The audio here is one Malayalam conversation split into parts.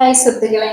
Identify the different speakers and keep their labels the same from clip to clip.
Speaker 1: ഹായ് സുഹൃത്തുക്കളെ.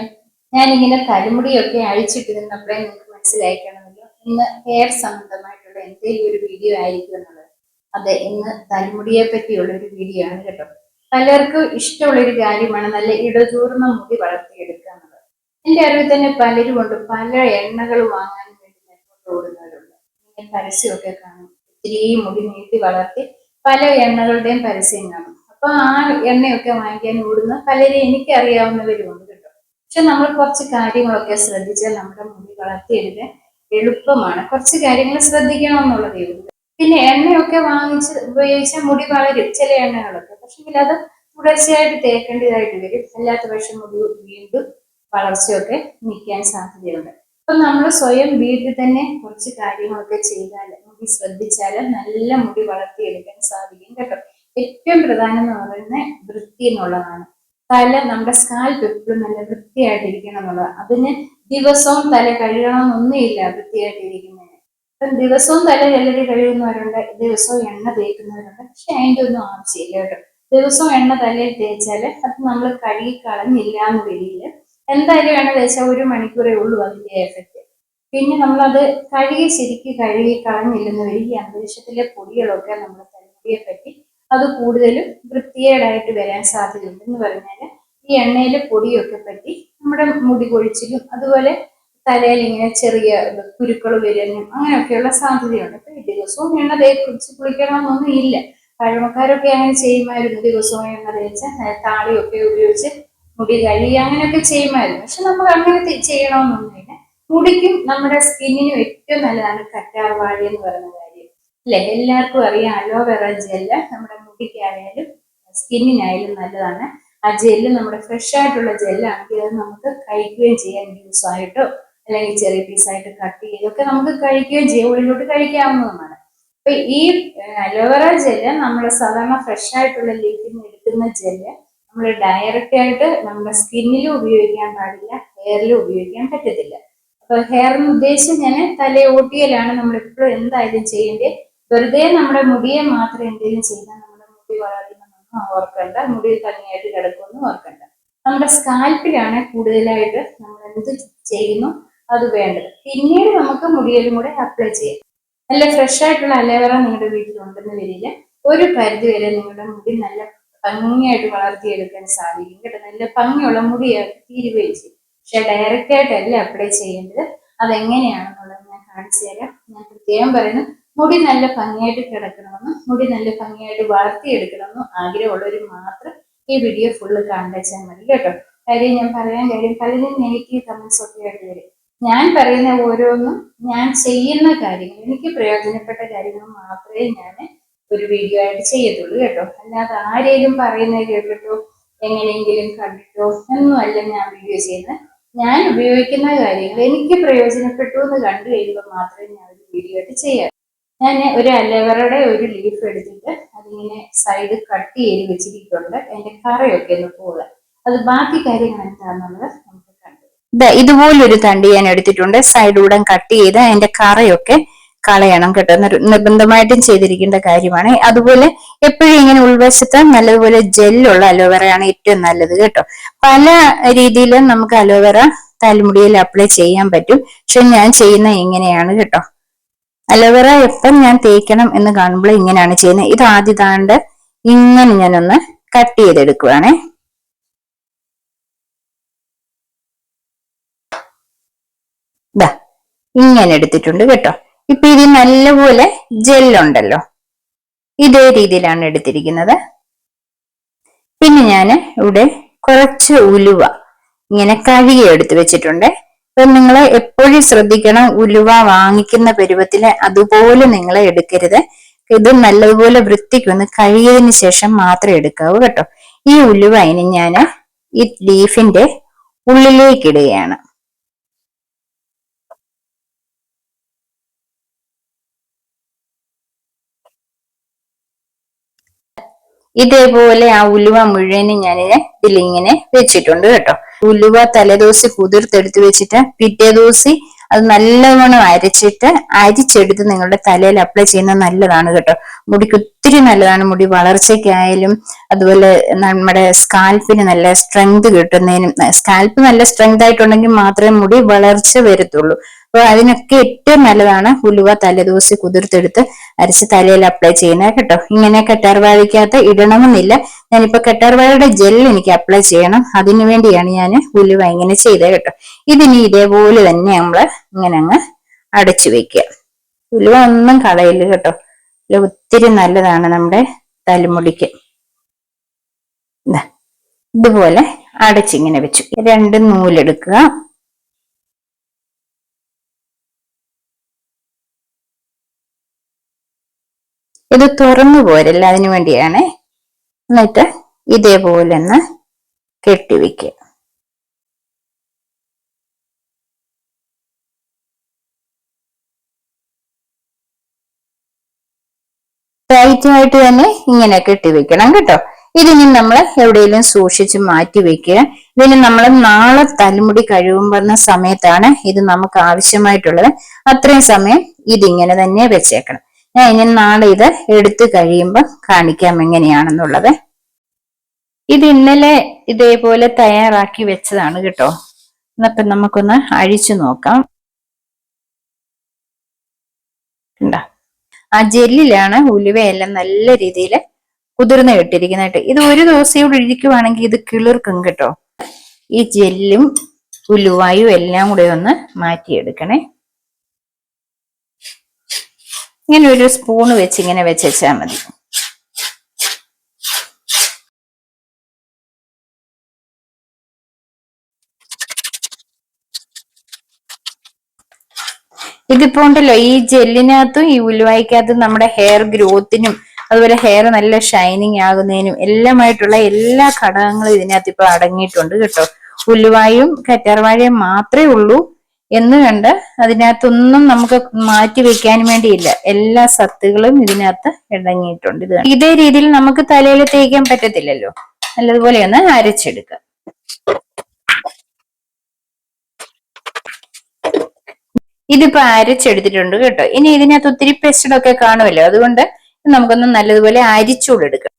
Speaker 1: ഞാനിങ്ങനെ തലമുടിയൊക്കെ അഴിച്ചിട്ടിരുന്നപ്പോഴേ നിങ്ങൾക്ക് മനസ്സിലാക്കണമല്ലോ കാണുമല്ലോ ഇന്ന് ഹെയർ സംബന്ധമായിട്ടുള്ള എന്തെങ്കിലും ഒരു വീഡിയോ ആയിരിക്കും എന്നുള്ളത്. അതെ ഇന്ന് തലമുടിയെ പറ്റിയുള്ള ഒരു വീഡിയോ ആണ് കേട്ടോ. പലർക്കും ഇഷ്ടമുള്ള ഒരു കാര്യമാണ് നല്ല ഇടതൂർന്ന മുടി വളർത്തിയെടുക്കുക എന്നുള്ളത്. എന്റെ അറിവിൽ തന്നെ പലരും ഉണ്ട്. പല എണ്ണകൾ വാങ്ങാൻ വേണ്ടി നെറ്റോട്ട് ഓടുന്നവരുണ്ട്. ഇങ്ങനെ പരസ്യമൊക്കെ കാണും. ഒത്തിരി മുടി നീട്ടി വളർത്തി പല എണ്ണകളുടെയും പരസ്യം കാണും. അപ്പൊ ആ എണ്ണയൊക്കെ വാങ്ങിക്കാൻ ഓടുന്ന പലരും എനിക്കറിയാവുന്നവരുമുണ്ട് കേട്ടോ. പക്ഷെ നമ്മൾ കുറച്ച് കാര്യങ്ങളൊക്കെ ശ്രദ്ധിച്ചാൽ നമ്മുടെ മുടി വളർത്തിയെടുക്കാൻ എളുപ്പമാണ്. കുറച്ച് കാര്യങ്ങൾ ശ്രദ്ധിക്കണം എന്നുള്ളതേ ഉള്ളൂ പിന്നെ എണ്ണയൊക്കെ വാങ്ങിച്ച് ഉപയോഗിച്ച മുടി വളരും ചില എണ്ണകളൊക്കെ. പക്ഷെങ്കിൽ അത് തുടർച്ചയായിട്ട് തേക്കേണ്ടതായിട്ട് വരും. അല്ലാത്ത പക്ഷം മുടി വീണ്ടും വളർച്ചയൊക്കെ നിൽക്കാൻ സാധ്യതയുണ്ട്. അപ്പൊ നമ്മൾ സ്വയം വീട്ടിൽ തന്നെ കുറച്ച് കാര്യങ്ങളൊക്കെ ചെയ്താൽ മുടി ശ്രദ്ധിച്ചാൽ നല്ല മുടി വളർത്തിയെടുക്കാൻ സാധിക്കും കേട്ടോ. ഏറ്റവും പ്രധാനം എന്ന് പറയുന്നത് വൃത്തി എന്നുള്ളതാണ്. തല നമ്മുടെ സ്കാൽപ്പ് എപ്പോഴും നല്ല വൃത്തിയായിട്ടിരിക്കണം എന്നുള്ളത്. അതിന് ദിവസവും തല കഴുകണമെന്നൊന്നുമില്ല വൃത്തിയായിട്ടിരിക്കുന്നതിന് ഇപ്പം ദിവസവും തല ചിലർ കഴുകുന്നവരുണ്ട് ദിവസവും എണ്ണ തേക്കുന്നവരുണ്ട് പക്ഷെ അതിന്റെ ഒന്നും ആവശ്യമില്ല കേട്ടോ. ദിവസവും എണ്ണ തലയിൽ തേച്ചാൽ അത് നമ്മൾ കഴുകി കളഞ്ഞില്ല എന്ന് വരില്ല എന്തായാലും എണ്ണ തേച്ചാൽ ഒരു മണിക്കൂറേ ഉള്ളൂ അതിന്റെ എഫക്റ്റ്. പിന്നെ നമ്മളത് കഴുകി ശരിക്ക് കഴുകി കളഞ്ഞില്ലെന്ന് വരിക അന്തരീക്ഷത്തിലെ പൊടികളൊക്കെ നമ്മുടെ തലമുടിയെ പറ്റി അത് കൂടുതലും വൃത്തികേടായിട്ട് വരാൻ സാധ്യതയുണ്ട് എന്ന് പറഞ്ഞാൽ ഈ എണ്ണയിലെ പൊടിയൊക്കെ പറ്റി നമ്മുടെ മുടി കൊഴിച്ചിലും അതുപോലെ തലയിൽ ഇങ്ങനെ ചെറിയ കുരുക്കൾ വരാനും അങ്ങനെയൊക്കെയുള്ള സാധ്യതയുണ്ട്. അപ്പൊ ദിവസവും എണ്ണ തേച്ച് കുളിക്കണമെന്നൊന്നും ഇല്ല. പഴമക്കാരൊക്കെ അങ്ങനെ ചെയ്യുമായിരുന്നു. ദിവസവും എണ്ണ തേച്ച് താളിയൊക്കെ ഉപയോഗിച്ച് മുടി കഴുകി അങ്ങനെയൊക്കെ ചെയ്യുമായിരുന്നു. പക്ഷെ നമ്മൾ അങ്ങനെ ചെയ്യണമെന്നുണ്ടെങ്കിൽ മുടിക്കും നമ്മുടെ സ്കിന്നിനും ഏറ്റവും നല്ലതാണ് കറ്റാർ വാഴ എന്ന് പറയുന്ന കാര്യം അല്ലെ എല്ലാവർക്കും അറിയാം അലോവേറ ജെല്ല് നമ്മുടെ മുടിക്കായാലും സ്കിന്നിനായാലും നല്ലതാണ്. ആ ജെല്ല് നമ്മുടെ ഫ്രഷ് ആയിട്ടുള്ള ജെല്ലാണെങ്കിൽ അത് നമുക്ക് കഴിക്കുകയും ചെയ്യാം യൂസ് ആയിട്ടോ അല്ലെങ്കിൽ ചെറിയ പീസായിട്ട് കട്ട് ചെയ്തൊക്കെ നമുക്ക് കഴിക്കുകയും ചെയ്യാം ഉള്ളിലോട്ട് കഴിക്കാവുന്നതുമാണ്. അപ്പൊ ഈ അലോവേറ ജെല്ല് നമ്മൾ സാധാരണ ഫ്രഷ് ആയിട്ടുള്ള ലീഫിൽ നിന്ന് എടുക്കുന്ന ജെല്ല് നമ്മൾ ഡയറക്റ്റ് ആയിട്ട് നമ്മുടെ സ്കിന്നിലും ഉപയോഗിക്കാൻ പാടില്ല ഹെയറിലും ഉപയോഗിക്കാൻ പറ്റത്തില്ല. അപ്പൊ ഹെയറിന് ഉദ്ദേശിച്ച് ഞാൻ തലയോട്ടിയലാണ് നമ്മൾ എപ്പോഴും എന്തായാലും ചെയ്യേണ്ടത്. വെറുതെ നമ്മുടെ മുടിയെ മാത്രം എന്തെങ്കിലും ചെയ്താൽ നമ്മുടെ മുടി വളരുമെന്നൊന്നും ഓർക്കണ്ട. മുടി ഭംഗിയായിട്ട് കിടക്കുമെന്ന് ഓർക്കണ്ട. നമ്മുടെ സ്കാൽപ്പിലാണ് കൂടുതലായിട്ട് നമ്മൾ എന്ത് ചെയ്യുന്നു? അത് വേണ്ടത്. പിന്നീട് നമുക്ക് മുടിയിലും കൂടെ അപ്ലൈ ചെയ്യാം. നല്ല ഫ്രഷ് ആയിട്ടുള്ള അലോവേറ നിങ്ങളുടെ വീട്ടിലുണ്ടെന്ന് വരില്ല ഒരു പരിധി വരെ നിങ്ങളുടെ മുടി നല്ല ഭംഗിയായിട്ട് വളർത്തിയെടുക്കാൻ സാധിക്കും കേട്ടോ. നല്ല ഭംഗിയുള്ള മുടിയായിട്ട് തീരുകയും ചെയ്യും. പക്ഷെ ഡയറക്റ്റ് ആയിട്ടല്ല അപ്ലൈ ചെയ്യേണ്ടത്? അതെങ്ങനെയാണെന്നുള്ളത് ഞാൻ കാണിച്ചു തരാം. ഞാൻ പ്രത്യേകം പറയുന്നു. മുടി നല്ല ഭംഗിയായിട്ട് കിടക്കണമെന്നും മുടി നല്ല ഭംഗിയായിട്ട് വളർത്തിയെടുക്കണമെന്നും ആഗ്രഹമുള്ളവർ മാത്രം ഈ വീഡിയോ ഫുള്ള് കണ്ടെച്ചാൽ മതി കേട്ടോ. കാര്യം ഞാൻ പറയാൻ കാര്യം പലരും നെഗറ്റീവ് കമന്റ്സ് ഒക്കെ ആയിട്ട് വരും. ഞാൻ പറയുന്ന ഓരോന്നും ഞാൻ ചെയ്യുന്ന കാര്യങ്ങൾ എനിക്ക് പ്രയോജനപ്പെട്ട കാര്യങ്ങൾ മാത്രമേ ഞാൻ ഒരു വീഡിയോ ആയിട്ട് ചെയ്യത്തുള്ളൂ കേട്ടോ. അല്ലാതെ ആരെങ്കിലും പറയുന്നത് കേട്ടിട്ടോ എങ്ങനെയെങ്കിലും കണ്ടിട്ടോ ഒന്നുമല്ല ഞാൻ വീഡിയോ ചെയ്യുന്നത്. ഞാൻ ഉപയോഗിക്കുന്ന കാര്യങ്ങൾ എനിക്ക് പ്രയോജനപ്പെട്ടു എന്ന് കണ്ടു കഴിയുമ്പോൾ മാത്രമേ ഞാൻ ഒരു വീഡിയോ ആയിട്ട് ചെയ്യാറ് ഞാൻ ഒരു അലവറയുടെ ഒരു ലീഫ് എടുത്തിട്ട് അതിങ്ങനെ സൈഡ് കട്ട് ചെയ്ത് വെച്ചിരിക്കുന്നുണ്ട്. അതിന്റെ കറയൊക്കെ ഒന്ന് പോവുക അത് ബാക്കി കാര്യങ്ങൾ എന്താണെന്നുള്ളത് നമുക്ക് കണ്ടു. ഇതുപോലൊരു തണ്ടി ഞാൻ എടുത്തിട്ടുണ്ട്. സൈഡ് ഉടൻ കട്ട് ചെയ്ത് അതിന്റെ കറയൊക്കെ കളയണം കേട്ടോ. നിർ- നിർബന്ധമായിട്ടും ചെയ്തിരിക്കേണ്ട കാര്യമാണ്. അതുപോലെ എപ്പോഴും ഇങ്ങനെ ഉൾവശത്ത് നല്ലതുപോലെ ജെല്ലുള്ള അലോവേറയാണ് ഏറ്റവും നല്ലത് കേട്ടോ. പല രീതിയിലും നമുക്ക് അലോവേറ തലമുടിയിൽ അപ്ലൈ ചെയ്യാൻ പറ്റും. പക്ഷെ ഞാൻ ചെയ്യുന്ന എങ്ങനെയാണ് കേട്ടോ. അലോവേറ എപ്പം ഞാൻ തേക്കണം എന്ന് കാണുമ്പോൾ ഇങ്ങനെയാണ് ചെയ്യുന്നത്. ഇത് ആദ്യം താണ്ട് ഇങ്ങനെ ഞാനൊന്ന് കട്ട് ചെയ്തെടുക്കുവാണേ. ദാ ഇങ്ങനെ എടുത്തിട്ടുണ്ട് കേട്ടോ. ഇപ്പൊ ഇത് നല്ലപോലെ ജെല്ലുണ്ടല്ലോ. ഇതേ രീതിയിലാണ് എടുത്തിരിക്കുന്നത്. പിന്നെ ഞാൻ ഇവിടെ കുറച്ച് ഉലുവ ഇങ്ങനെ കഴുകി എടുത്ത് വെച്ചിട്ടുണ്ട്. അപ്പൊ നിങ്ങൾ എപ്പോഴും ശ്രദ്ധിക്കണം. ഉലുവ വാങ്ങിക്കുന്ന പരുവത്തിൽ അതുപോലെ നിങ്ങൾ എടുക്കരുത്. ഇത് നല്ലതുപോലെ വൃത്തിക്ക് ഒന്ന് കഴിയതിന് ശേഷം മാത്രമേ എടുക്കാവൂ കേട്ടോ. ഈ ഉലുവ ഇനി ഞാൻ ഈ ലീഫിന്റെ ഉള്ളിലേക്ക് ഇടുകയാണ്. ഇതേപോലെ ആ ഉലുവ മുഴുവനും ഞാൻ ഇതിലിങ്ങനെ വെച്ചിട്ടുണ്ട് കേട്ടോ. ഉലുവ തലേദിവസം കുതിർത്തെടുത്ത് വെച്ചിട്ട് പിറ്റേ ദിവസം അത് നല്ലവണ്ണം അരച്ചിട്ട് അരിച്ചെടുത്ത് നിങ്ങളുടെ തലയിൽ അപ്ലൈ ചെയ്യുന്നത് നല്ലതാണ് കേട്ടോ. മുടിക്ക് ഒത്തിരി നല്ലതാണ്. മുടി വളർച്ചയ്ക്കായാലും അതുപോലെ നമ്മുടെ സ്കാൽപ്പിന് നല്ല സ്ട്രെങ്ത് കിട്ടുന്നതിനും സ്കാൽപ്പ് നല്ല സ്ട്രെങ്ത് ആയിട്ടുണ്ടെങ്കിൽ മാത്രമേ മുടി വളർച്ച വരത്തുള്ളൂ. അപ്പൊ അതിനൊക്കെ ഏറ്റവും നല്ലതാണ് ഉലുവ തലേദിവസം കുതിർത്തെടുത്ത് അരച്ച് തലയിൽ അപ്ലൈ ചെയ്യുന്നത് കേട്ടോ. ഇങ്ങനെ കറ്റാർവാഴയ്ക്കകത്ത് ഇടണമെന്നില്ല. ഞാനിപ്പോ കറ്റാർവാഴയുടെ ജെൽ എനിക്ക് അപ്ലൈ ചെയ്യണം. അതിനു വേണ്ടിയാണ് ഞാൻ ഉലുവ ഇങ്ങനെ ചെയ്തത് കേട്ടോ. ഇതിനി ഇതേപോലെ തന്നെ നമ്മൾ ഇങ്ങനെ അങ്ങ് അടച്ചു വെക്കുക. ഉലുവ ഒന്നും കളയില്ല കേട്ടോ. ഒത്തിരി നല്ലതാണ് നമ്മുടെ തലമുടിക്ക്. ഇതുപോലെ അടച്ചിങ്ങനെ വെച്ചു. രണ്ട് നൂലെടുക്കുക. ഇത് തുറന്നു പോരല്ല അതിനു വേണ്ടിയാണ്. എന്നിട്ട് ഇതേപോലെ ഒന്ന് കെട്ടിവെക്കുക ടൈറ്റായിട്ട് തന്നെ ഇങ്ങനെ കെട്ടിവെക്കണം കേട്ടോ. ഇതിനി നമ്മൾ എവിടെയെങ്കിലും സൂക്ഷിച്ച് മാറ്റി വെക്കുക. ഇതിന് നമ്മൾ നാളെ തലമുടി കഴിയുമ്പോൾ സമയത്താണ് ഇത് നമുക്ക് ആവശ്യമായിട്ടുള്ളത്. അത്രയും സമയം ഇതിങ്ങനെ തന്നെ വെച്ചേക്കണം. ഞാൻ ഇനി നാളെ ഇത് എടുത്തു കഴിയുമ്പോൾ കാണിക്കാം എങ്ങനെയാണെന്നുള്ളത്. ഇത് ഇന്നലെ ഇതേപോലെ തയ്യാറാക്കി വെച്ചതാണ് കേട്ടോ. എന്നപ്പം നമുക്കൊന്ന് അഴിച്ചു നോക്കാം. ഉണ്ടോ ആ ജെല്ലിലാണ് ഉലുവയെല്ലാം നല്ല രീതിയിൽ കുതിർന്ന് കിട്ടിയിരിക്കുന്നതായിട്ട് ഇത് ഒരു ദിവസം ഇവിടെ ഇരിക്കുവാണെങ്കിൽ ഇത് കിളിർക്കും കേട്ടോ. ഈ ജെല്ലും ഉലുവായും എല്ലാം കൂടെ ഒന്ന് മാറ്റിയെടുക്കണേ. ഇങ്ങനെ ഒരു സ്പൂണ് വെച്ച് ഇങ്ങനെ വെച്ചാൽ മതി. ഇതിപ്പോ ഉണ്ടല്ലോ ഈ ജെല്ലിനകത്തും ഈ ഉലുവായിക്കകത്തും നമ്മുടെ ഹെയർ ഗ്രോത്തിനും അതുപോലെ ഹെയർ നല്ല ഷൈനിങ് ആകുന്നതിനും എല്ലാമായിട്ടുള്ള എല്ലാ ഘടകങ്ങളും ഇതിനകത്ത് ഇപ്പൊ അടങ്ങിയിട്ടുണ്ട് കേട്ടോ. ഉലുവായും കറ്റാർവാഴയും മാത്രമേ ഉള്ളൂ. എന്ന് കണ്ട് അതിനകത്തൊന്നും നമുക്ക് മാറ്റി വെക്കാൻ വേണ്ടിയില്ല. എല്ലാ സത്തുകളും ഇതിനകത്ത് ഇടങ്ങിയിട്ടുണ്ട് ഇത് ഇതേ രീതിയിൽ നമുക്ക് തലയിൽ തേക്കാൻ പറ്റത്തില്ലല്ലോ. നല്ലതുപോലെ ഒന്ന് അരച്ചെടുക്കുക ഇതിപ്പോ അരച്ചെടുത്തിട്ടുണ്ട് കേട്ടോ. ഇനി ഇതിനകത്ത് ഒത്തിരി പെസ്റ്റഡൊക്കെ കാണുമല്ലോ. അതുകൊണ്ട് നമുക്കൊന്ന് നല്ലതുപോലെ അരിച്ചുകൊണ്ടെടുക്കാം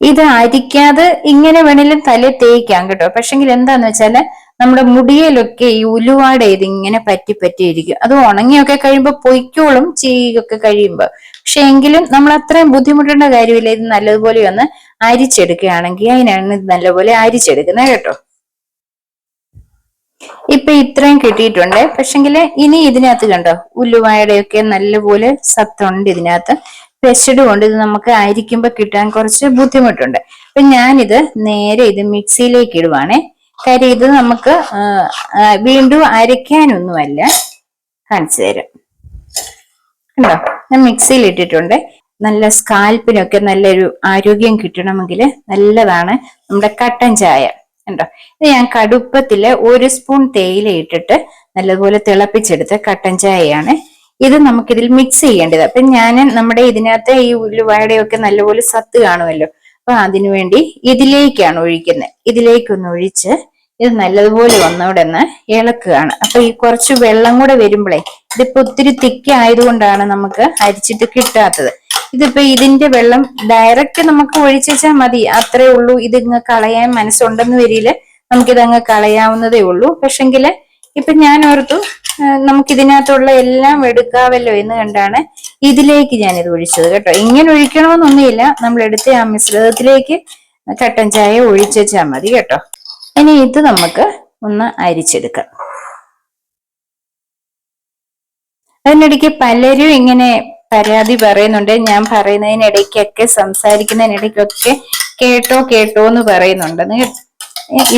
Speaker 1: ഇത് അരിക്കാതെ ഇങ്ങനെ വേണേലും തല തേക്കാം കേട്ടോ. പക്ഷെങ്കിൽ എന്താന്ന് വെച്ചാൽ നമ്മുടെ മുടിയിലൊക്കെ ഈ ഉലുവാട് ചെയ്ത് ഇങ്ങനെ പറ്റി പറ്റിയിരിക്കും അത് ഉണങ്ങിയൊക്കെ കഴിയുമ്പോൾ പൊയ്ക്കോളും ചെയ്യൊക്കെ കഴിയുമ്പോൾ പക്ഷെ എങ്കിലും നമ്മൾ അത്രയും ബുദ്ധിമുട്ടേണ്ട കാര്യമില്ല. ഇത് നല്ലതുപോലെ ഒന്ന് അരിച്ചെടുക്കുകയാണെങ്കിൽ അതിനാണ് ഇത് നല്ലപോലെ അരിച്ചെടുക്കുന്നത് കേട്ടോ. ഇപ്പൊ ഇത്രയും കിട്ടിയിട്ടുണ്ട്. പക്ഷെങ്കിൽ ഇനി ഇതിനകത്ത് കണ്ടോ? ഉലുവായുടെ നല്ലപോലെ സത്തുണ്ട് ഇതിനകത്ത്. പെസ്റ്റഡ് കൊണ്ട് ഇത് നമുക്ക് അരിക്കുമ്പോൾ കിട്ടാൻ കുറച്ച് ബുദ്ധിമുട്ടുണ്ട്. അപ്പൊ ഞാനിത് നേരെ ഇത് മിക്സിയിലേക്ക് ഇടുവാണേ. കാര്യം ഇത് നമുക്ക് വീണ്ടും അരയ്ക്കാനൊന്നുമല്ല. കാണിച്ചു തരാം. കണ്ടോ? ഞാൻ മിക്സിയിൽ ഇട്ടിട്ടുണ്ട്. നല്ല സ്കാൽപ്പിനൊക്കെ നല്ലൊരു ആരോഗ്യം കിട്ടണമെങ്കിൽ നല്ലതാണ് നമ്മുടെ കട്ടൻ ചായ. കണ്ടോ? ഇത് ഞാൻ കടുപ്പത്തിൽ ഒരു സ്പൂൺ തേയില ഇട്ടിട്ട് നല്ലതുപോലെ തിളപ്പിച്ചെടുത്ത കട്ടൻ ചായയാണ്. ഇത് നമുക്കിതിൽ മിക്സ് ചെയ്യേണ്ടത്. അപ്പൊ ഞാൻ നമ്മുടെ ഇതിനകത്ത് ഈ ഉള്ളുവായുടെ നല്ലപോലെ സത്ത് കാണുമല്ലോ. അപ്പൊ അതിനുവേണ്ടി ഇതിലേക്കാണ് ഒഴിക്കുന്നത് ഇതിലേക്കൊന്ന് ഒഴിച്ച് ഇത് നല്ലതുപോലെ വന്നവിടെ നിന്ന് ഇളക്കുകയാണ്. അപ്പൊ ഈ കുറച്ച് വെള്ളം കൂടെ വരുമ്പോഴേ ഇതിപ്പോ ഒത്തിരി തിക്ക് ആയതുകൊണ്ടാണ് നമുക്ക് അരിച്ചിട്ട് കിട്ടാത്തത്. ഇതിപ്പോ ഇതിന്റെ വെള്ളം ഡയറക്റ്റ് നമുക്ക് ഒഴിച്ചാൽ മതി. അത്രേ ഉള്ളൂ. ഇത് ഇങ്ങ് കളയാൻ മനസ്സുണ്ടെന്ന് വരിയിൽ നമുക്കിതങ്ങ് കളയാവുന്നതേ ഉള്ളൂ. പക്ഷെങ്കിൽ ഇപ്പൊ ഞാൻ ഓർത്തു നമുക്ക് ഇതിനകത്തുള്ള എല്ലാം എടുക്കാവല്ലോ എന്ന് കണ്ടാണ് ഇതിലേക്ക് ഞാൻ ഇത് ഒഴിച്ചത് കേട്ടോ. ഇങ്ങനെ ഒഴിക്കണമെന്നൊന്നുമില്ല. നമ്മൾ എടുത്ത ആ മിശ്രിതത്തിലേക്ക് കട്ടൻ ചായ ഒഴിച്ചാൽ മതി കേട്ടോ. ഇനി ഇത് നമുക്ക് ഒന്ന് അരിച്ചെടുക്കാം. അതിനിടയ്ക്ക് പലരും ഇങ്ങനെ പരാതി പറയുന്നുണ്ട്. ഞാൻ പറയുന്നതിനിടയ്ക്കൊക്കെ സംസാരിക്കുന്നതിനിടയ്ക്കൊക്കെ കേട്ടോ കേട്ടോ എന്ന് പറയുന്നുണ്ടെന്ന്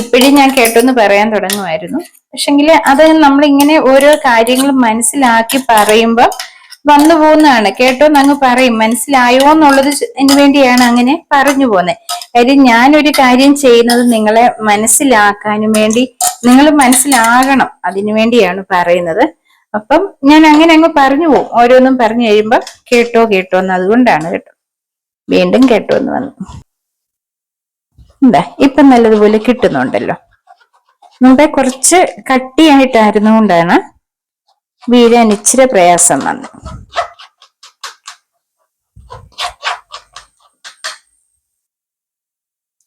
Speaker 1: ഇപ്പോഴും ഞാൻ കേട്ടോ എന്ന് പറയാൻ തുടങ്ങുമായിരുന്നു. പക്ഷെങ്കിൽ അത് നമ്മൾ ഇങ്ങനെ ഓരോ കാര്യങ്ങളും മനസ്സിലാക്കി പറയുമ്പോൾ വന്നു പോകുന്നതാണ്. കേട്ടോ അങ്ങ് പറയും മനസ്സിലായോ എന്നുള്ളത് വേണ്ടിയാണ് അങ്ങനെ പറഞ്ഞു പോകുന്നത് കാര്യം ഞാനൊരു കാര്യം ചെയ്യുന്നത് നിങ്ങളെ മനസ്സിലാക്കാനും വേണ്ടി നിങ്ങൾ മനസ്സിലാകണം അതിനു വേണ്ടിയാണ് പറയുന്നത്. അപ്പം ഞാൻ അങ്ങനെ അങ്ങ് പറഞ്ഞു പോകും. ഓരോന്നും പറഞ്ഞു കഴിയുമ്പോൾ കേട്ടോ കേട്ടോ എന്ന് അതുകൊണ്ടാണ് കേട്ടോ. വീണ്ടും കേട്ടോ എന്ന് വന്നു എന്താ ഇപ്പൊ നല്ലതുപോലെ കിട്ടുന്നുണ്ടല്ലോ. മുമ്പേ കുറച്ച് കട്ടിയായിട്ടായിരുന്നുകൊണ്ടാണ് വീഴാൻ ഇച്ചിരി പ്രയാസം വന്നു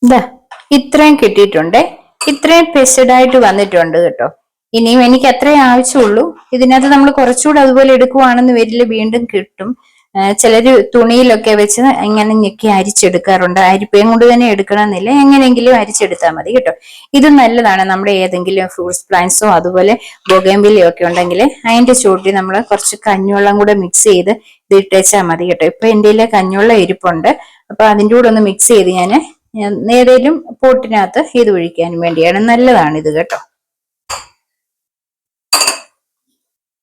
Speaker 1: ഇതാ ഇത്രയും കിട്ടിയിട്ടുണ്ട്. ഇത്രയും പെസഡായിട്ട് വന്നിട്ടുണ്ട് കേട്ടോ. ഇനിയും എനിക്ക് അത്രേ ആവശ്യമുള്ളൂ. ഇതിനകത്ത് നമ്മൾ കുറച്ചുകൂടെ അതുപോലെ എടുക്കുവാണെന്ന് വരില്ല വീണ്ടും കിട്ടും. ചിലര് തുണിയിലൊക്കെ വെച്ച് ഇങ്ങനെ ഞെക്കി അരിച്ചെടുക്കാറുണ്ട്. അരിപ്പയും കൊണ്ട് തന്നെ എടുക്കണമെന്നില്ല. എങ്ങനെയെങ്കിലും അരിച്ചെടുത്താൽ മതി കേട്ടോ. ഇത് നല്ലതാണ് നമ്മുടെ ഏതെങ്കിലും ഫ്രൂട്ട്സ് പ്ലാന്റ്സോ അതുപോലെ ബൊഗേമ്പിലോ ഒക്കെ ഉണ്ടെങ്കിൽ അതിന്റെ ചൂട്ടിൽ നമ്മൾ കുറച്ച് കഞ്ഞുവെള്ളം കൂടെ മിക്സ് ചെയ്ത് ഇത് ഇട്ടേച്ചാൽ മതി കേട്ടോ. ഇപ്പൊ എന്റെ കഞ്ഞുവെള്ളം ഇരിപ്പുണ്ട്. അപ്പൊ അതിന്റെ കൂടെ ഒന്ന് മിക്സ് ചെയ്ത് ഞാൻ ഏതെങ്കിലും പോട്ടിനകത്ത് ഇത് ഒഴിക്കാനും വേണ്ടിയാണ്. നല്ലതാണ് ഇത് കേട്ടോ.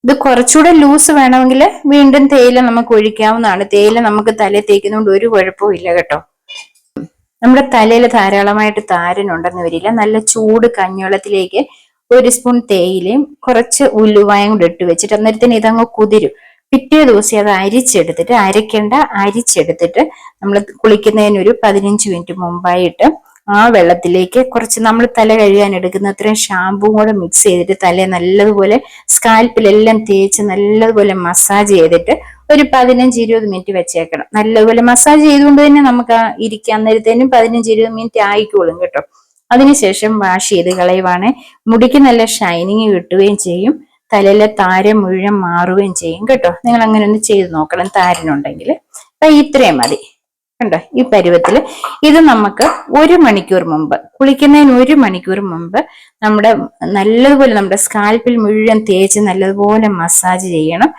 Speaker 1: ഇത് കുറച്ചുകൂടെ ലൂസ് വേണമെങ്കിൽ വീണ്ടും തേയില നമുക്ക് ഒഴിക്കാവുന്നതാണ്. തേയില നമുക്ക് തലയിൽ തേക്കുന്നതുകൊണ്ട് ഒരു കുഴപ്പവും ഇല്ല കേട്ടോ. നമ്മുടെ തലയിൽ ധാരാളമായിട്ട് താരനുണ്ടെന്ന് വരില്ല. നല്ല ചൂട് കഞ്ഞിവെള്ളത്തിലേക്ക് ഒരു സ്പൂൺ തേയിലയും കുറച്ച് ഉലുവായും കൂടെ ഇട്ട് വെച്ചിട്ട് അന്നേരത്തിന് ഇതങ്ങ് കുതിരും. പിറ്റേ ദിവസം അത് അരിച്ചെടുത്തിട്ട് അരയ്ക്കേണ്ട അരിച്ചെടുത്തിട്ട് നമ്മൾ കുളിക്കുന്നതിനൊരു പതിനഞ്ച് മിനിറ്റ് മുമ്പായിട്ട് ആ വെള്ളത്തിലേക്ക് കുറച്ച് നമ്മൾ തല കഴുകാൻ എടുക്കുന്ന അത്രയും ഷാമ്പൂ കൂടെ മിക്സ് ചെയ്തിട്ട് തല നല്ലതുപോലെ സ്കാൽപ്പിലെല്ലാം തേച്ച് നല്ലതുപോലെ മസാജ് ചെയ്തിട്ട് ഒരു പതിനഞ്ച് ഇരുപത് മിനിറ്റ് വെച്ചേക്കണം. നല്ലതുപോലെ മസാജ് ചെയ്തുകൊണ്ട് തന്നെ നമുക്ക് ഇരിക്കാൻ നേരത്തേനും പതിനഞ്ച് ഇരുപത് മിനിറ്റ് ആയിക്കോളും കേട്ടോ. അതിനുശേഷം വാഷ് ചെയ്ത് കളയുവാണ്. മുടിക്ക് നല്ല ഷൈനിങ് കിട്ടുകയും ചെയ്യും. തലയിലെ താരം മുഴുവൻ മാറുകയും ചെയ്യും കേട്ടോ. നിങ്ങൾ അങ്ങനെ ഒന്ന് ചെയ്ത് നോക്കണം. താരനുണ്ടെങ്കിൽ. അപ്പൊ ഇത്രയും മതി. കണ്ടോ? ഈ പരുവത്തിൽ ഇത് നമുക്ക് ഒരു മണിക്കൂർ മുമ്പ് കുളിക്കുന്നതിന് ഒരു മണിക്കൂർ മുമ്പ് നമ്മുടെ നല്ലതുപോലെ നമ്മുടെ സ്കാൽപ്പിൽ മുഴുവൻ തേച്ച് നല്ലതുപോലെ മസാജ് ചെയ്യണം.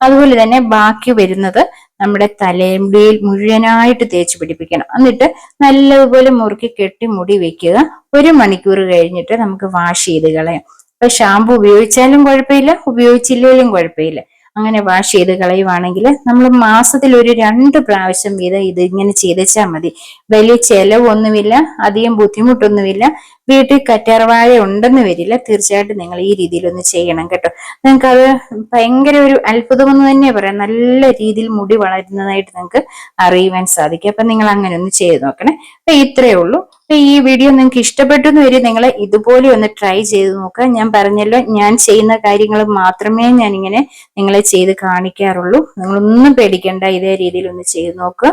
Speaker 1: അതുപോലെ തന്നെ ബാക്കി വരുന്നത് നമ്മുടെ തലമുടിയിൽ മുഴുവനായിട്ട് തേച്ച് പിടിപ്പിക്കണം. എന്നിട്ട് നല്ലതുപോലെ മുറുക്കി കെട്ടി മുടി വെക്കുക. ഒരു മണിക്കൂർ കഴിഞ്ഞിട്ട് നമുക്ക് വാഷ് ചെയ്ത് കളയാം. ഇപ്പൊ ഷാമ്പു ഉപയോഗിച്ചാലും കുഴപ്പമില്ല ഉപയോഗിച്ചില്ലെങ്കിലും കുഴപ്പമില്ല. അങ്ങനെ വാഷ് ചെയ്ത് കളയുവാണെങ്കിൽ നമ്മൾ മാസത്തിൽ ഒരു രണ്ട് പ്രാവശ്യം വീതം ഇത് ഇങ്ങനെ ചെയ്തച്ചാൽ മതി. വലിയ ചെലവൊന്നുമില്ല അധികം ബുദ്ധിമുട്ടൊന്നുമില്ല. വീട്ടിൽ കറ്റാർവാഴ ഉണ്ടെന്ന് വരില്ല. തീർച്ചയായിട്ടും നിങ്ങൾ ഈ രീതിയിൽ ഒന്ന് ചെയ്യണം കേട്ടോ. നിങ്ങൾക്ക് അത് ഭയങ്കര ഒരു അത്ഭുതമെന്ന് തന്നെ പറയാം. നല്ല രീതിയിൽ മുടി വളരുന്നതായിട്ട് നിങ്ങൾക്ക് അറിയുവാൻ സാധിക്കും. അപ്പൊ നിങ്ങൾ അങ്ങനെ ഒന്ന് ചെയ്ത് നോക്കണേ. അപ്പൊ ഇത്രയേ ഉള്ളൂ. അപ്പൊ ഈ വീഡിയോ നിങ്ങൾക്ക് ഇഷ്ടപ്പെട്ടു എന്ന് വരും നിങ്ങൾ ഇതുപോലെ ഒന്ന് ട്രൈ ചെയ്ത് നോക്കുക ഞാൻ പറഞ്ഞല്ലോ ഞാൻ ചെയ്യുന്ന കാര്യങ്ങൾ മാത്രമേ ഞാൻ ഇങ്ങനെ നിങ്ങളെ ചെയ്ത് കാണിക്കാറുള്ളൂ. നിങ്ങളൊന്നും പേടിക്കേണ്ട ഇതേ രീതിയിൽ ഒന്ന് ചെയ്ത് നോക്കുക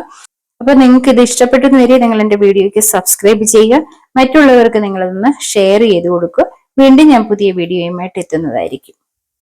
Speaker 1: അപ്പൊ നിങ്ങൾക്ക് ഇത് ഇഷ്ടപ്പെട്ടു എന്ന് വരും നിങ്ങൾ എന്റെ വീഡിയോയ്ക്ക് സബ്സ്ക്രൈബ് ചെയ്യുക. മറ്റുള്ളവർക്ക് നിങ്ങളതൊന്ന് ഷെയർ ചെയ്ത് കൊടുക്കുക വീണ്ടും ഞാൻ പുതിയ വീഡിയോയുമായിട്ട് എത്തുന്നതായിരിക്കും.